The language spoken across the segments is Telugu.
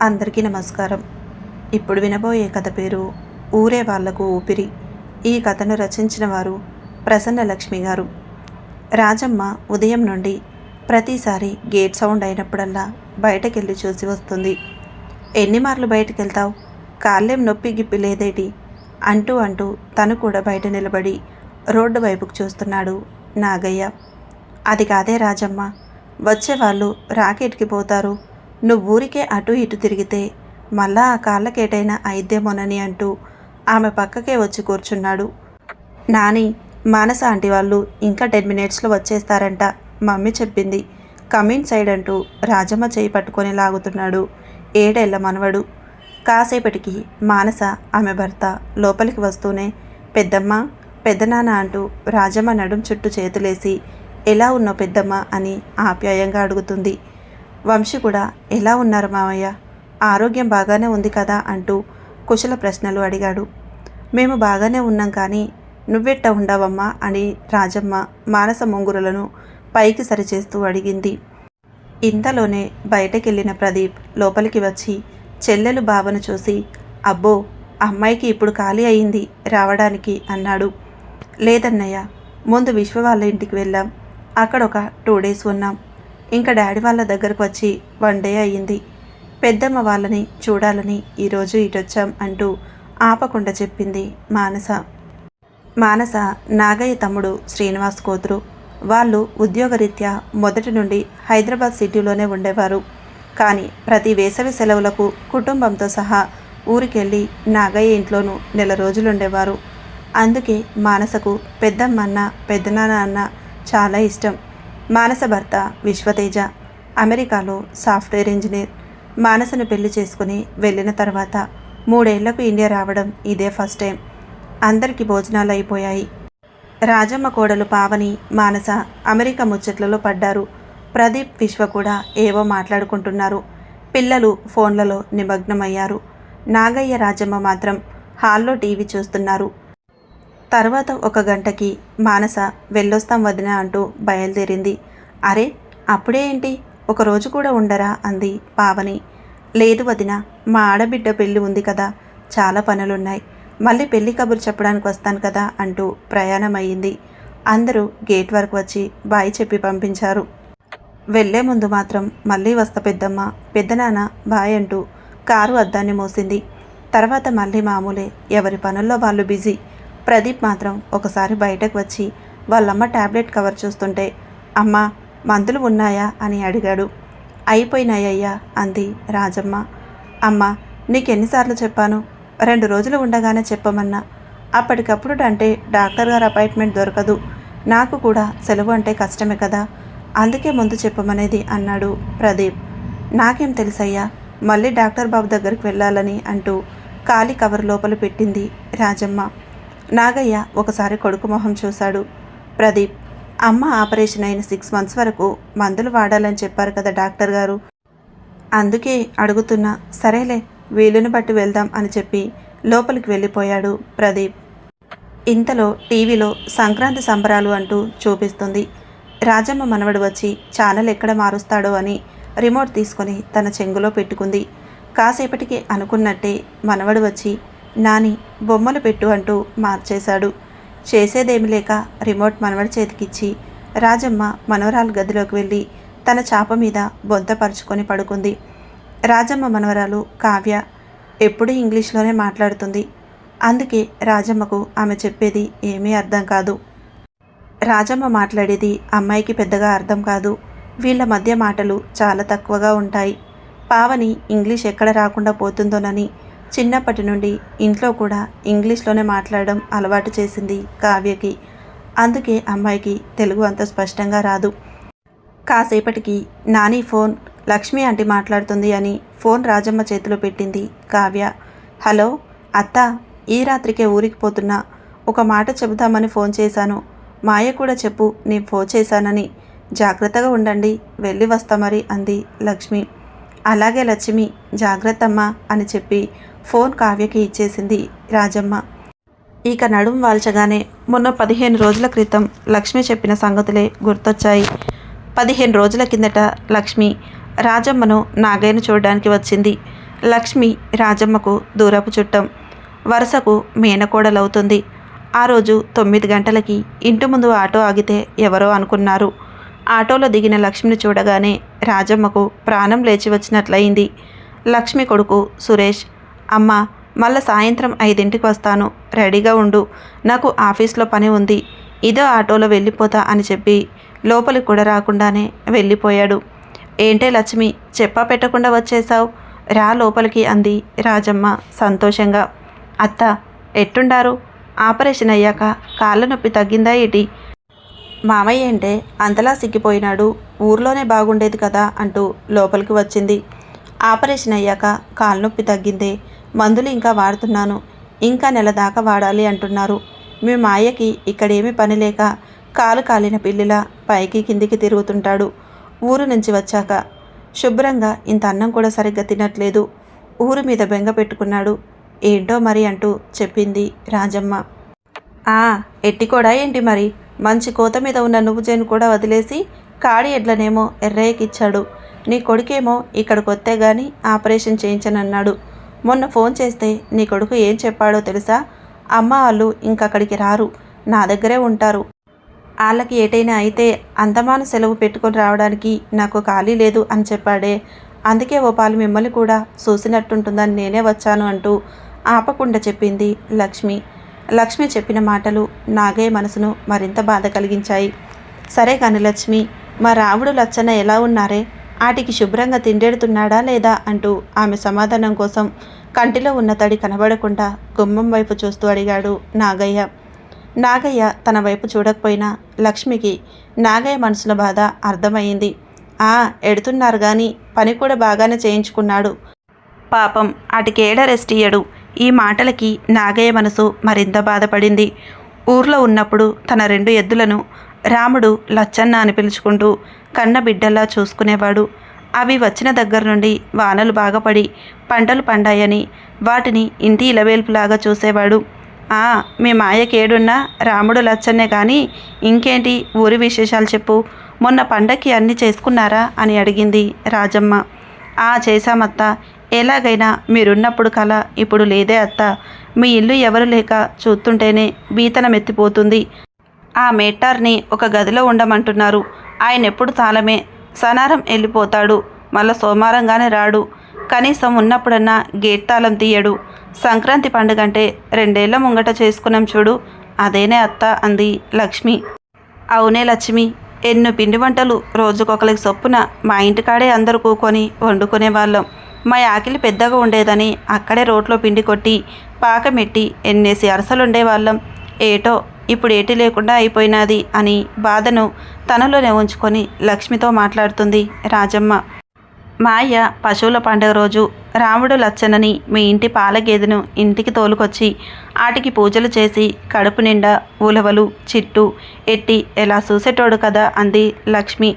అందరికీ నమస్కారం. ఇప్పుడు వినబోయే కథ పేరు ఊరే వాళ్ళకు ఊపిరి. ఈ కథను రచించిన వారు ప్రసన్నలక్ష్మి గారు. రాజమ్మ ఉదయం నుండి ప్రతిసారి గేట్ సౌండ్ అయినప్పుడల్లా బయటకెళ్ళి చూసి వస్తుంది. ఎన్ని మార్లు బయటకెళ్తావు? కాళ్ళేం నొప్పి గిప్పి లేదేటి? అంటూ అంటూ తను కూడా బయట నిలబడి రోడ్డు వైపుకు చూస్తున్నాడు నాగయ్య. అది కాదే రాజమ్మ. వచ్చేవాళ్ళు రాకెట్కి పోతారు. నువ్వు ఊరికే అటు ఇటు తిరిగితే మళ్ళా ఆ కాళ్ళకేటైనా అయిద్దేమోనని అంటూ ఆమె పక్కకే వచ్చి కూర్చున్నాడు. నాని మానస ఆంటీ వాళ్ళు ఇంకా టెన్ మినిట్స్లో వచ్చేస్తారంట మమ్మీ చెప్పింది. కమిన్ సైడ్ అంటూ రాజమ్మ చేయి పట్టుకొని లాగుతున్నాడు. ఏడేళ్ళ మనవడు. కాసేపటికి మానస ఆమె భర్త లోపలికి వస్తూనే పెద్దమ్మ పెద్దనాన్న అంటూ రాజమ్మ నడుం చుట్టూ చేతులేసి ఎలా ఉన్నావు పెద్దమ్మ అని ఆప్యాయంగా అడుగుతుంది. వంశీ కూడా ఎలా ఉన్నారు మామయ్య? ఆరోగ్యం బాగానే ఉంది కదా? అంటూ కుశల ప్రశ్నలు అడిగాడు. మేము బాగానే ఉన్నాం కానీ నువ్వెట్ట ఉండవమ్మా? అని రాజమ్మ మానస ముంగురులను పైకి సరిచేస్తూ అడిగింది. ఇంతలోనే బయటకెళ్ళిన ప్రదీప్ లోపలికి వచ్చి చెల్లెలు బావను చూసి అబ్బో అమ్మాయికి ఇప్పుడు ఖాళీ అయింది రావడానికి అన్నాడు. లేదన్నయ్య ముందు విశ్వ వాళ్ళ ఇంటికి వెళ్ళాం. అక్కడ ఒక టూ డేస్ ఉన్నాం. ఇంకా డాడీ వాళ్ళ దగ్గరకు వచ్చి వన్ డే అయ్యింది. పెద్దమ్మ వాళ్ళని చూడాలని ఈరోజు ఇటొచ్చాం అంటూ ఆపకుండా చెప్పింది మానస. మానస నాగయ్య తమ్ముడు శ్రీనివాస్ కోతురు. వాళ్ళు ఉద్యోగరీత్యా మొదటి నుండి హైదరాబాద్ సిటీలోనే ఉండేవారు. కానీ ప్రతి వేసవి సెలవులకు కుటుంబంతో సహా ఊరికెళ్ళి నాగయ్య ఇంట్లోనూ నెల రోజులు ఉండేవారు అందుకే మానసకు పెద్దమ్మ అన్న పెద్దనాన్న అన్న చాలా ఇష్టం. మానస భర్త విశ్వతేజ అమెరికాలో సాఫ్ట్వేర్ ఇంజనీర్. మానసను పెళ్ళి చేసుకుని వెళ్ళిన తర్వాత మూడేళ్ళకు ఇండియా రావడం ఇదే ఫస్ట్ టైం. అందరికీ భోజనాలు అయిపోయాయి రాజమ్మ కోడలు పావని మానస అమెరికా ముచ్చట్లలో పడ్డారు. ప్రదీప్ విశ్వ కూడా ఏవో మాట్లాడుకుంటున్నారు. పిల్లలు ఫోన్లలో నిమగ్నమయ్యారు. నాగయ్య రాజమ్మ మాత్రం హాల్లో టీవీ చూస్తున్నారు. తర్వాత ఒక గంటకి మానస వెళ్ళొస్తాం వదిన అంటూ బయలుదేరింది. అరే అప్పుడే ఏంటి? ఒక రోజు కూడా ఉండరా? అంది పావని. లేదు వదిన మా ఆడబిడ్డ పెళ్ళి ఉంది కదా చాలా పనులున్నాయి. మళ్ళీ పెళ్ళి కబురు చెప్పడానికి వస్తాను కదా అంటూ ప్రయాణం అయ్యింది అందరూ గేట్ వరకు వచ్చి బాయ్ చెప్పి పంపించారు. వెళ్ళే ముందు మాత్రం మళ్ళీ వస్తా పెద్దమ్మ పెద్దనాన్న బాయ్ అంటూ కారు అద్దాన్ని మోసింది. తర్వాత మళ్ళీ మామూలే ఎవరి పనుల్లో వాళ్ళు బిజీ. ప్రదీప్ మాత్రం ఒకసారి బయటకు వచ్చి వాళ్ళమ్మ టాబ్లెట్ కవర్ చూస్తుంటే అమ్మ మందులు ఉన్నాయా? అని అడిగాడు. అయిపోయినాయ్యా అంది రాజమ్మ. అమ్మ నీకెన్నిసార్లు చెప్పాను రెండు రోజులు ఉండగానే చెప్పమన్నా. అప్పటికప్పుడు అంటే డాక్టర్ గారు అపాయింట్మెంట్ దొరకదు. నాకు కూడా సెలవు అంటే కష్టమే కదా అందుకే ముందు చెప్పమనేది అన్నాడు ప్రదీప్. నాకేం తెలుసయ్యా మళ్ళీ డాక్టర్ బాబు దగ్గరికి వెళ్ళాలని అంటూ ఖాళీ కవర్ లోపల పెట్టింది రాజమ్మ. నాగయ్య ఒకసారి కొడుకు మొహం చూశాడు. ప్రదీప్ అమ్మ ఆపరేషన్ అయిన సిక్స్ మంత్స్ వరకు మందులు వాడాలని చెప్పారు కదా డాక్టర్ గారు. అందుకే అడుగుతున్నా సరేలే వీలుని బట్టి వెళ్దాం అని చెప్పి లోపలికి వెళ్ళిపోయాడు ప్రదీప్. ఇంతలో టీవీలో సంక్రాంతి సంబరాలు అంటూ చూపిస్తుంది. రాజమ్మ మనవడు వచ్చి ఛానల్ ఎక్కడ మారుస్తాడో అని రిమోట్ తీసుకొని తన చెంగులో పెట్టుకుంది. కాసేపటికి అనుకున్నట్టే మనవడు వచ్చి నాని బొమ్మలు పెట్టు అంటూ మార్చేశాడు. చేసేదేమి లేక రిమోట్ మనవడి చేతికిచ్చి రాజమ్మ మనవరాలు గదిలోకి వెళ్ళి తన చాప మీద బొంతపరుచుకొని పడుకుంది. రాజమ్మ మనవరాలు కావ్య ఎప్పుడూ ఇంగ్లీష్లోనే మాట్లాడుతుంది. అందుకే రాజమ్మకు ఆమె చెప్పేది ఏమీ అర్థం కాదు. రాజమ్మ మాట్లాడేది అమ్మాయికి పెద్దగా అర్థం కాదు. వీళ్ళ మధ్య మాటలు చాలా తక్కువగా ఉంటాయి. పావని ఇంగ్లీష్ ఎక్కడ రాకుండా పోతుందోనని చిన్నప్పటి నుండి ఇంట్లో కూడా ఇంగ్లీష్లోనే మాట్లాడడం అలవాటు చేసింది కావ్యకి. అందుకే అమ్మాయికి తెలుగు అంత స్పష్టంగా రాదు. కాసేపటికి నాని ఫోన్ లక్ష్మి ఆంటీ మాట్లాడుతుంది అని ఫోన్ రాజమ్మ చేతిలో పెట్టింది కావ్య. హలో అత్త ఈ రాత్రికే ఊరికి పోతున్నా. ఒక మాట చెబుదామని ఫోన్ చేశాను. మాయ కూడా చెప్పు నేను ఫోన్ చేశానని. జాగ్రత్తగా ఉండండి వెళ్ళి వస్తా మరి అంది లక్ష్మి. అలాగే లక్ష్మి జాగ్రత్తమ్మా అని చెప్పి ఫోన్ కావ్యకి ఇచ్చేసింది రాజమ్మ. ఇక నడుం వాల్చగానే మొన్న పదిహేను రోజుల క్రితం లక్ష్మి చెప్పిన సంగతులే గుర్తొచ్చాయి. పదిహేను రోజుల కిందట లక్ష్మి రాజమ్మను నాగయ్యను చూడడానికి వచ్చింది. లక్ష్మి రాజమ్మకు దూరపు చుట్టం వరుసకు మేనకోడలవుతుంది. ఆ రోజు తొమ్మిది గంటలకి ఇంటి ముందు ఆటో ఆగితే ఎవరో అనుకున్నారు. ఆటోలో దిగిన లక్ష్మిని చూడగానే రాజమ్మకు ప్రాణం లేచి వచ్చినట్లయింది. లక్ష్మి కొడుకు సురేష్ అమ్మ మళ్ళా సాయంత్రం ఐదింటికి వస్తాను రెడీగా ఉండు నాకు ఆఫీస్లో పని ఉంది ఇదో ఆటోలో వెళ్ళిపోతా అని చెప్పి లోపలికి కూడా రాకుండానే వెళ్ళిపోయాడు. ఏంటే లక్ష్మి చెప్పా పెట్టకుండా వచ్చేసావు రా లోపలికి అంది రాజమ్మ సంతోషంగా. అత్త ఎట్టుండారు? ఆపరేషన్ అయ్యాక కాళ్ళ నొప్పి తగ్గిందా ఏటి? మామయ్య అంటే అంతలా సిక్కిపోయినాడు ఊర్లోనే బాగుండేది కదా అంటూ లోపలికి వచ్చింది. ఆపరేషన్ అయ్యాక కాళ్ళనొప్పి తగ్గిందే. మందులు ఇంకా వాడుతున్నాను. ఇంకా నెల దాకా వాడాలి అంటున్నారు. మీ మాయకి ఇక్కడేమీ పని లేక కాలు కాలిన పిల్లిలా పైకి కిందికి తిరుగుతుంటాడు. ఊరు నుంచి వచ్చాక శుభ్రంగా ఇంత అన్నం కూడా సరిగ్గా తినట్లేదు. ఊరు మీద బెంగ పెట్టుకున్నాడు. ఏంటో మరి అంటూ చెప్పింది రాజమ్మ. ఆ ఎట్టి కూడా ఏంటి మరి? మంచి కోత మీద ఉన్న నువ్వు చేను కూడా వదిలేసి కాడి ఎడ్లనేమో ఎర్రయ్యకిచ్చాడు. నీ కొడుకేమో ఇక్కడికి వస్తే గాని ఆపరేషన్ చేయించనన్నాడు. మొన్న ఫోన్ చేస్తే నీ కొడుకు ఏం చెప్పాడో తెలుసా? అమ్మ వాళ్ళు ఇంకక్కడికి రారు. నా దగ్గరే ఉంటారు. వాళ్ళకి ఏటైనా అయితే అందమాన సెలవు పెట్టుకొని రావడానికి నాకు ఖాళీ లేదు అని చెప్పాడే. అందుకే ఓ పాలు మిమ్మల్ని కూడా చూసినట్టుంటుందని నేనే వచ్చాను అంటూ ఆపకుండా చెప్పింది లక్ష్మి. లక్ష్మి చెప్పిన మాటలు నాగయ్య మనసును మరింత బాధ కలిగించాయి. సరే కాని లక్ష్మి మా రావుడు లచ్చన్న ఎలా ఉన్నారే? ఆటికి శుభ్రంగా తిండెడుతున్నాడా లేదా అంటూ ఆమె సమాధానం కోసం కంటిలో ఉన్న తడి కనబడకుండా గుమ్మం వైపు చూస్తూ అడిగాడు నాగయ్య. నాగయ్య తన వైపు చూడకపోయినా లక్ష్మికి నాగయ్య మనసులో బాధ అర్థమయ్యింది ఆ ఎడుతున్నారు కానీ పని కూడా బాగానే చేయించుకున్నాడు. పాపం అటుకేడ రెస్ట్ ఇయ్యడు? ఈ మాటలకి నాగయ్య మనసు మరింత బాధపడింది. ఊర్లో ఉన్నప్పుడు తన రెండు ఎద్దులను రాముడు లచ్చన్న అని పిలుచుకుంటూ కన్న బిడ్డల్లా చూసుకునేవాడు. అవి వచ్చిన దగ్గర నుండి వానలు బాగపడి పంటలు పండాయని వాటిని ఇంటి ఇలవేల్పులాగా చూసేవాడు. ఆ మీ మాయకేడున్నా రాముడు లచ్చన్నే కానీ ఇంకేంటి ఊరి విశేషాలు చెప్పు. మొన్న పండక్కి అన్నీ చేసుకున్నారా అని అడిగింది రాజమ్మ. ఆ చేశామత్త. ఎలాగైనా మీరున్నప్పుడు కల ఇప్పుడు లేదే అత్త. మీ ఇల్లు ఎవరు లేక చూస్తుంటేనే బీతనమెత్తిపోతుంది. ఆ మేటార్ని ఒక గదిలో ఉండమంటున్నారు. ఆయన ఎప్పుడు తాళమే. సనారం వెళ్ళిపోతాడు. మళ్ళా సోమవారంగానే రాడు. కనీసం ఉన్నప్పుడన్నా గేట్ తాళం తీయడు. సంక్రాంతి పండుగ అంటే రెండేళ్ళ ముంగట చేసుకున్నాం చూడు. అదేనే అత్త అంది లక్ష్మి. అవునే లక్ష్మి. ఎన్నో పిండి వంటలు రోజుకొకరికి చొప్పున మా ఇంటికాడే అందరూ కూకొని వండుకునే వాళ్ళం మా ఆకిలి పెద్దగా ఉండేదని అక్కడే రోట్లో పిండి కొట్టి పాకమెట్టి ఎన్నేసి అరసలు ఉండేవాళ్ళం ఏటో ఇప్పుడు ఏటి లేకుండా అయిపోయినది అని బాధను తనలోనే ఉంచుకొని లక్ష్మితో మాట్లాడుతుంది రాజమ్మ. మాయ పశువుల పండుగ రోజు రాముడు లచ్చనని మీ ఇంటి పాల గేదెను ఇంటికి తోలుకొచ్చి ఆటికి పూజలు చేసి కడుపు నిండా ఉలవలు చిట్టు ఎట్టి ఎలా చూసేటోడు కదా అంది లక్ష్మి.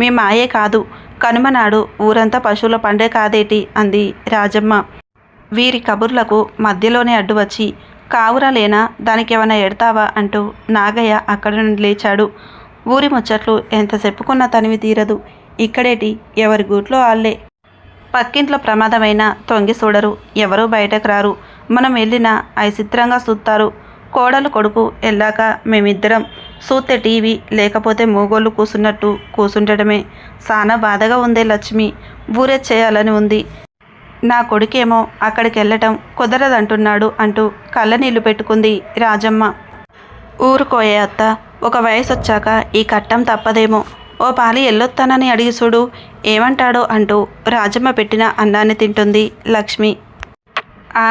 మీ మాయే కాదు కనుమ నాడు ఊరంతా పశువుల పండే కాదేటి? అంది రాజమ్మ. వీరి కబుర్లకు మధ్యలోనే అడ్డు వచ్చి కావురా లేనా దానికి ఎడతావా? అంటూ నాగయ్య అక్కడి నుండి లేచాడు. ఊరి ముచ్చట్లు ఎంత చెప్పుకున్నా తనివి తీరదు. ఇక్కడేటి? ఎవరి గూట్లో ఆళ్ళే పక్కింట్లో ప్రమాదమైన తొంగి చూడరు ఎవరూ బయటకు రారు. మనం వెళ్ళినా ఐచిత్రంగా చూస్తారు కోడలు కొడుకు వెళ్ళాక మేమిద్దరం చూస్తే టీవీ లేకపోతే మూగోళ్ళు కూసున్నట్టు కూసుండటమే చాలా బాధగా ఉందే లక్ష్మి. ఊరే చేయాలని ఉంది. నా కొడుకేమో అక్కడికి వెళ్ళటం కుదరదంటున్నాడు అంటూ కళ్ళనీళ్ళు పెట్టుకుంది రాజమ్మ. ఊరుకోయే అత్త ఒక వయసు వచ్చాక ఈ కట్టం తప్పదేమో. ఓ పాలి ఎల్లొత్తానని అడిగి చూడు ఏమంటాడో అంటూ రాజమ్మ పెట్టిన అన్నాన్ని తింటుంది లక్ష్మి. ఆ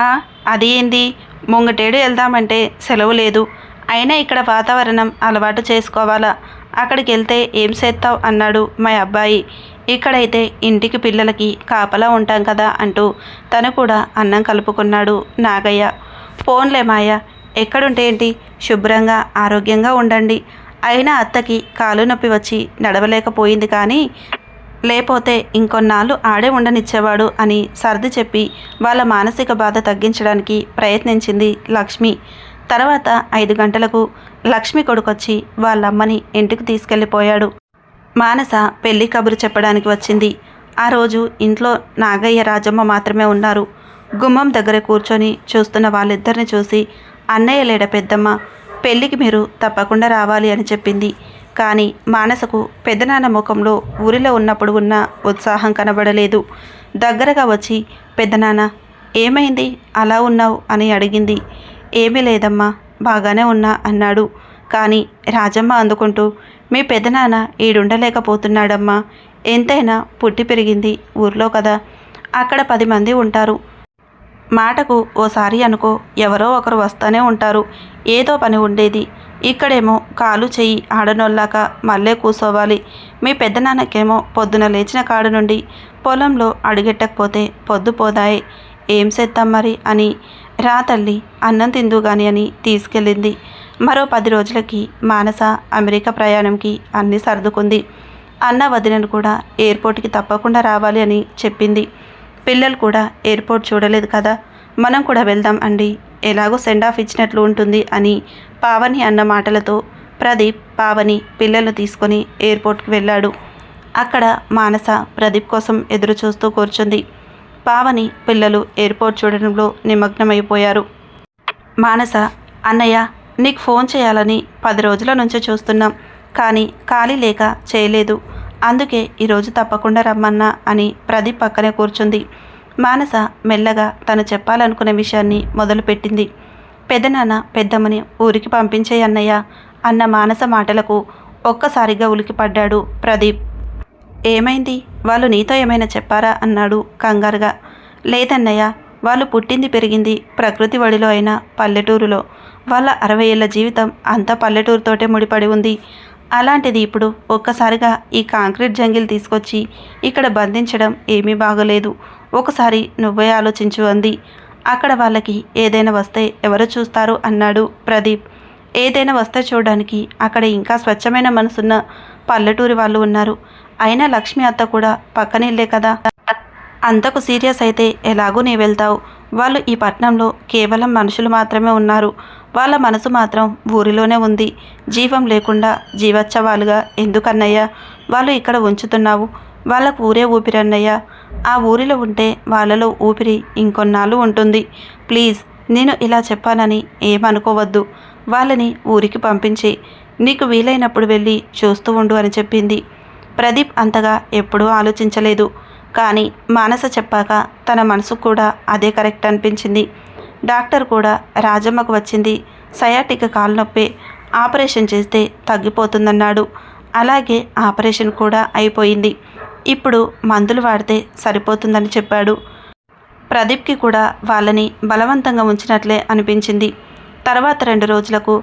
అది ఏంది? ముంగటేడు వెళ్దామంటే సెలవు లేదు. అయినా ఇక్కడ వాతావరణం అలవాటు చేసుకోవాలా? అక్కడికి వెళ్తే ఏం చేస్తావు? అన్నాడు మా అబ్బాయి. ఇక్కడైతే ఇంటికి పిల్లలకి కాపలా ఉంటాం కదా అంటూ తను కూడా అన్నం కలుపుకున్నాడు నాగయ్య. ఫోన్లే మాయ ఎక్కడుంటే ఏంటి? శుభ్రంగా ఆరోగ్యంగా ఉండండి. అయినా అత్తకి కాలు నొప్పి వచ్చి నడవలేకపోయింది కానీ లేపోతే ఇంకొన్నాళ్ళు ఆడే ఉండనిచ్చేవాడు అని సర్ది చెప్పి వాళ్ళ మానసిక బాధ తగ్గించడానికి ప్రయత్నించింది లక్ష్మి. తర్వాత ఐదు గంటలకు లక్ష్మి కొడుకొచ్చి వాళ్ళమ్మని ఇంటికి తీసుకెళ్ళిపోయాడు. మానస పెళ్ళి కబురు చెప్పడానికి వచ్చింది. ఆ రోజు ఇంట్లో నాగయ్య రాజమ్మ మాత్రమే ఉన్నారు. గుమ్మం దగ్గర కూర్చొని చూస్తున్న వాళ్ళిద్దరిని చూసి అన్నయ్య లేడ పెద్దమ్మ? పెళ్ళికి మీరు తప్పకుండా రావాలి అని చెప్పింది. కానీ మానసకు పెద్దనాన్న ముఖంలో ఊరిలో ఉన్నప్పుడు ఉన్న ఉత్సాహం కనబడలేదు. దగ్గరగా వచ్చి పెద్దనాన్న ఏమైంది? అలా ఉన్నావు? అని అడిగింది. ఏమీ లేదమ్మా బాగానే ఉన్నా అన్నాడు. కానీ రాజమ్మ అందుకుంటూ మీ పెదనాన్న ఈడుండలేకపోతున్నాడమ్మా. ఎంతైనా పుట్టి పెరిగింది ఊర్లో కదా. అక్కడ పది మంది ఉంటారు. మాటకు ఓసారి అనుకో ఎవరో ఒకరు వస్తూనే ఉంటారు. ఏదో పని ఉండేది. ఇక్కడేమో కాలు చెయ్యి ఆడనొల్లాక మళ్ళీ కూసోవాలి. మీ పెద్దనాన్నకేమో పొద్దున లేచిన కాడు నుండి పొలంలో అడుగెట్టకపోతే పొద్దు పోదాయి. ఏం చేద్దాం మరి అని. రా తల్లి అన్నం తిందు గాని అని తీసుకెళ్ళింది. మరో పది రోజులకి మానస అమెరికా ప్రయాణంకి అన్నీ సర్దుకుంది. అన్న వదినను కూడా ఎయిర్పోర్ట్కి తప్పకుండా రావాలి అని చెప్పింది. పిల్లలు కూడా ఎయిర్పోర్ట్ చూడలేదు కదా మనం కూడా వెళ్దాం అండి. ఎలాగో సెండ్ ఆఫ్ ఇచ్చినట్లు ఉంటుంది అని పావని అన్న మాటలతో ప్రదీప్ పావని పిల్లలను తీసుకొని ఎయిర్పోర్ట్కి వెళ్ళాడు. అక్కడ మానస ప్రదీప్ కోసం ఎదురు చూస్తూ కూర్చుంది. పావని పిల్లలు ఎయిర్పోర్ట్ చూడడంలో నిమగ్నమైపోయారు. మానస అన్నయ్య నీకు ఫోన్ చేయాలని పది రోజుల నుంచి చూస్తున్నాం కానీ ఖాళీ లేక చేయలేదు. అందుకే ఈరోజు తప్పకుండా రమ్మన్నా అని ప్రదీప్ పక్కనే కూర్చుంది. మానస మెల్లగా తను చెప్పాలనుకునే విషయాన్ని మొదలుపెట్టింది. పెదనాన్న పెద్దమ్మని ఊరికి పంపించే అన్నయ్య అన్న మానస మాటలకు ఒక్కసారిగా ఉలికిపడ్డాడు ప్రదీప్. ఏమైంది? వాళ్ళు నీతో ఏమైనా చెప్పారా? అన్నాడు కంగారుగా. లేదన్నయ్య వాళ్ళు పుట్టింది పెరిగింది ప్రకృతి వడిలో అయిన పల్లెటూరులో. వాళ్ళ అరవై ఏళ్ళ జీవితం అంతా పల్లెటూరుతోటే ముడిపడి ఉంది. అలాంటిది ఇప్పుడు ఒక్కసారిగా ఈ కాంక్రీట్ జంగిల్ తీసుకొచ్చి ఇక్కడ బంధించడం ఏమీ బాగోలేదు. ఒకసారి నువ్వే ఆలోచించు అంది. అక్కడ వాళ్ళకి ఏదైనా వస్తే ఎవరు చూస్తారు? అన్నాడు ప్రదీప్. ఏదైనా వస్తే చూడడానికి అక్కడ ఇంకా స్వచ్ఛమైన మనసున్న పల్లెటూరి వాళ్ళు ఉన్నారు. అయినా లక్ష్మి అత్త కూడా పక్కనిల్లే కదా. అంతకు సీరియస్ అయితే ఎలాగూ నీ వెళ్తావు? వాళ్ళు ఈ పట్నంలో కేవలం మనుషులు మాత్రమే ఉన్నారు. వాళ్ళ మనసు మాత్రం ఊరిలోనే ఉంది. జీవం లేకుండా జీవచ్చవాలుగా ఎందుకన్నయ్యా? వాళ్ళు ఇక్కడ ఉంచుతున్నావు. వాళ్ళకు ఊరే ఊపిరన్నయ్య. ఆ ఊరిలో ఉంటే వాళ్ళలో ఊపిరి ఇంకొన్నాళ్ళు ఉంటుంది. ప్లీజ్ నేను ఇలా చెప్పానని ఏమనుకోవద్దు. వాళ్ళని ఊరికి పంపించి. నీకు వీలైనప్పుడు వెళ్ళి చూస్తూ ఉండు అని చెప్పింది. ప్రదీప్ అంతగా ఎప్పుడూ ఆలోచించలేదు. కానీ మానస చెప్పాక తన మనసు కూడా అదే కరెక్ట్ అనిపించింది. డాక్టర్ కూడా రాజమ్మకు వచ్చింది. సయాటిక్ కాలు నొప్పి ఆపరేషన్ చేస్తే తగ్గిపోతుందన్నాడు. అలాగే ఆపరేషన్ కూడా అయిపోయింది. ఇప్పుడు మందులు వాడితే సరిపోతుందని చెప్పాడు. ప్రదీప్కి కూడా వాళ్ళని బలవంతంగా ఉంచినట్లే అనిపించింది. తర్వాత రెండు రోజులకు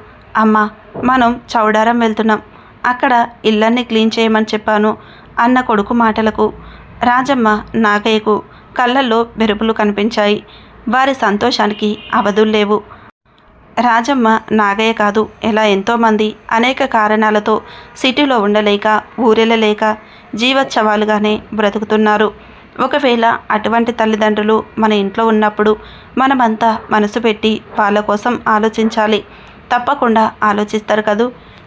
అమ్మ మనం చౌడారం వెళ్తున్నాం. అక్కడ ఇళ్ళన్నీ క్లీన్ చేయమని చెప్పాను అన్న కొడుకు మాటలకు. రాజమ్మ నాగయ్యకు కళ్ళల్లో బెరుపులు కనిపించాయి. వారి సంతోషానికి అవధులు లేవు. రాజమ్మ నాగయ్య కాదు ఇలా ఎంతోమంది అనేక కారణాలతో సిటీలో ఉండలేక ఊరెళ్ళలేక జీవోత్సవాలుగానే బ్రతుకుతున్నారు. ఒకవేళ అటువంటి తల్లిదండ్రులు మన ఇంట్లో ఉన్నప్పుడు మనమంతా మనసు పెట్టి వాళ్ళ కోసం ఆలోచించాలి. తప్పకుండా ఆలోచిస్తారు కదూ?